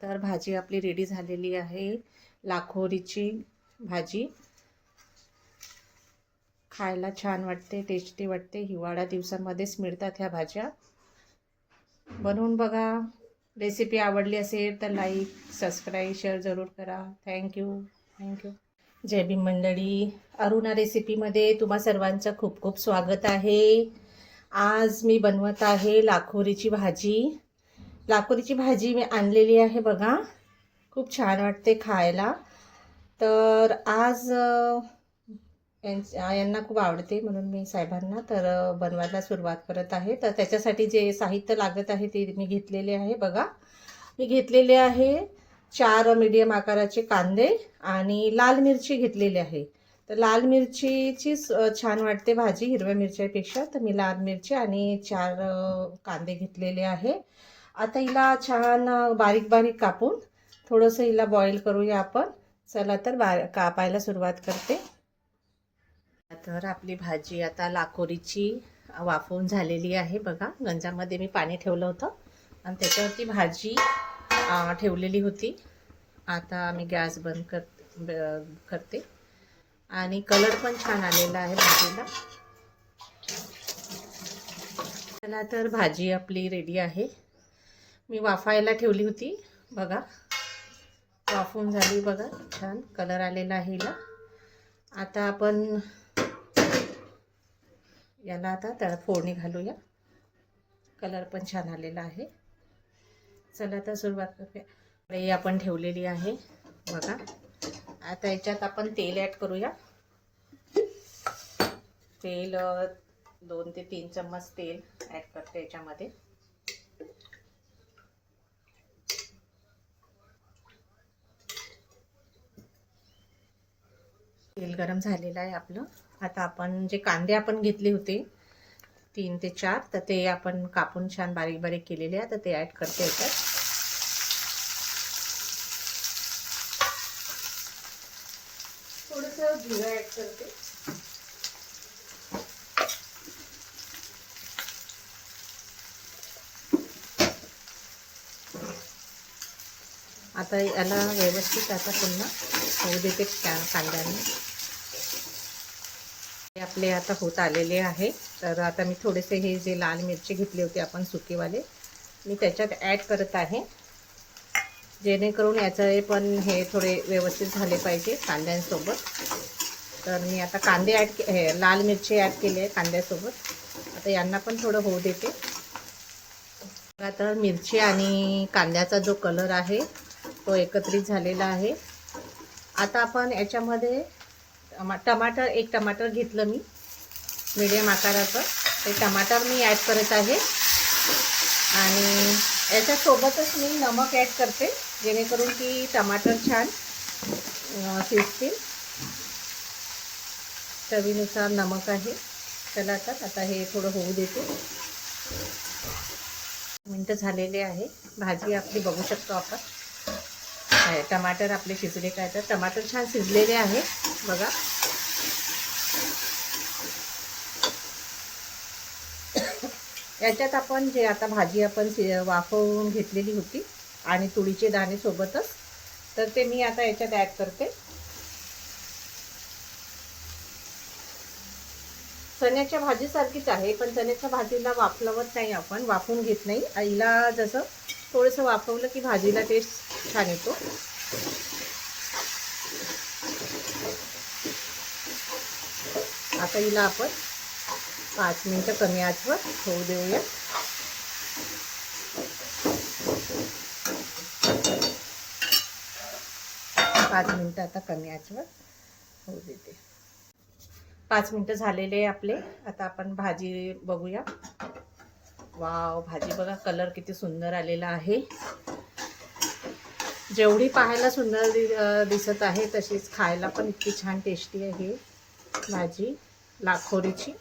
तर भाजी आपली रेडी झालेली आहे. लाखोरीची भाजी. खायला छान वाटते टेस्टी वाटते. हिवाळा दिवसामध्येच मिळतात ह्या भाज्या. बनवून बघा. रेसिपी आवडली असेल तर लाईक सबस्क्राईब शेअर जरूर करा. थँक्यू थँक्यू जय भीम मंडळी. अरुणा रेसिपीमध्ये तुम्हा सर्वांचं खूप खूप स्वागत आहे. आज मी बनवत आहे लाखोरीची भाजी. लाकोरीची भाजी मी आणलेली आहे बघा. खूप छान वाटते खायला. तर आज यांच- यांना खूप आवडते म्हणून मी साहेबांना तर बनवायला सुरुवात करत आहे. तर त्याच्यासाठी जे साहित्य लागत आहे ते मी घेतलेले आहे बघा. मी घेतलेले आहे चार मीडियम आकाराचे कांदे आणि लाल मिरची घेतलेली आहे. तर लाल मिरचीचीच छान वाटते भाजी हिरव्या मिरच्यापेक्षा. तर मी लाल मिरची आणि चार कांदे घेतलेले आहे. आता हिला छान बारीक बारीक कापून थोडंसं हिला बॉईल करूया आपण. चला तर बार कापायला सुरुवात करते. तर आपली भाजी आता लाकोरीची वाफवून झालेली आहे बघा. गंजामध्ये मी पाणी ठेवलं होतं. आणि त्याच्यावरती भाजी ठेवलेली होती. आता मी गॅस बंद कर ब- करते. आणि कलर पण छान आलेला आहे भाजीला. चला तर भाजी आपली रेडी आहे. मी वाफायला ठेवली होती बघा. वाफून झाली बघा छान. कलर आलेला आहे हिला. आता आपण याला आता त्याला फोडणी घालूया. कलर पण छान आलेला आहे. चला आता सुरुवात करूया. कढई आपण ठेवलेली आहे बघा. आता याच्यात आपण तेल ॲड करूया. तेल दोन ते तीन चम्मच तेल ॲड करते याच्यामध्ये. तेल गरम झालेलं आहे आपलं. आता आपण जे कांदे आपण घेतले होते तीन ते चार तर ते आपण कापून छान बारीक बारीक केलेले आहे. तर ते ॲड करते येतात थोडंसं जिरं ॲड करते. आता याला व्यवस्थित आता पुन्हा होऊ देते कांद्याने. हे आपले आता होत आलेले आहे. तर आता मी थोडेसे हे जे लाल मिरची घेतली होती आपण सुकेवाले मी त्याच्यात ॲड करत आहे. जेणेकरून याचं हे पण हे थोडे व्यवस्थित झाले पाहिजे कांद्यांसोबत. तर मी आता कांदे ॲड के हे लाल मिरची ॲड केली आहे कांद्यासोबत. आता यांना पण थोडं होऊ देते. आता मिरची आणि कांद्याचा जो कलर आहे तो एकत्रित झालेला आहे. आता आपण याच्यामध्ये टमा टमाटर एक टमाटर घेतलं मी. मिडियम आकाराचं. ते टमाटर मी ॲड करत आहे. आणि याच्यासोबतच मी नमक ॲड करते जेणेकरून की टमाटर छान शिजतील. चवीनुसार नमक आहे. चला तर आता हे थोडं होऊ देते. मिनटं झालेले आहे. भाजी आपली बघू शकतो आपण. आहे, टमाटर आपले शिजले काय तर. टमाटर छान शिजलेले आहे. बघा. याच्यात आपण जे आता भाजी आपण वाफवून घेतलेली होती आणि तुळीचे दाणे सोबतच तर ते मी आता याच्यात ॲड करते. चण्याच्या भाजीसारखीच आहे पण चण्याच्या भाजीला वाफलवत नाही आपण. वाफून घेत नाही. आईला जसं थोडंसं वाफवलं की भाजीला टेस्ट छान येतो. आता हिला आपण पाच मिनटं कमी आचवर होऊ देऊया. पाच मिनटं आता कमी आचवर होऊ देते. पाच मिनटं झालेले आपले. आता आपण भाजी बघूया. वाव भाजी बघा कलर किती सुंदर आलेला आहे. जेवढी पाहायला सुंदर दि दिसत आहे तशीच खायला पण इतकी छान टेस्टी आहे भाजी लाखोरीची.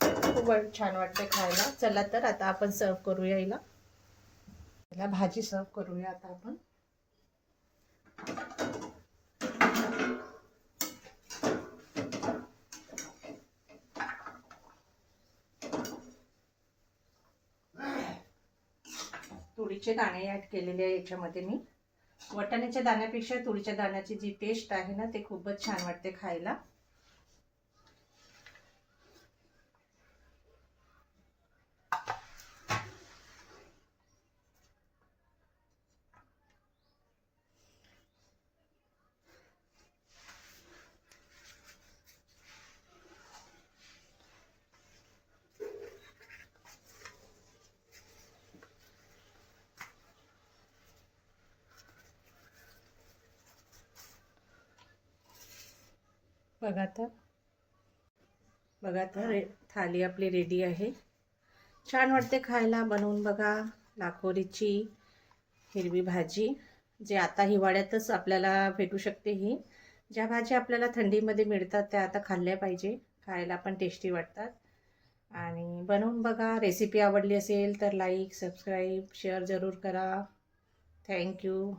खूप छान वाटते खायला. चला तर आता आपण सर्व करूया हिला. हिला भाजी सर्व करूया आता आपण. तुरीचे दाणे ॲड केलेले आहे याच्यामध्ये मी. वाटाण्याच्या दाण्यापेक्षा तुरीच्या दाण्याची जी टेस्ट आहे ना ते खूपच छान वाटते खायला. बघा तर. बघा तर रे थाली आपली रेडी आहे. छान वाटते खायला. बनवून बघा. लाखोरीची हिरवी भाजी जे आता हिवाळ्यातच आपल्याला भेटू शकते ही. ज्या भाज्या आपल्याला थंडीमध्ये मिळतात त्या आता खाल्ल्या पाहिजे. खायला पण टेस्टी वाटतात. आणि बनवून बघा. रेसिपी आवडली असेल तर लाईक सबस्क्राईब शेअर जरूर करा. थँक्यू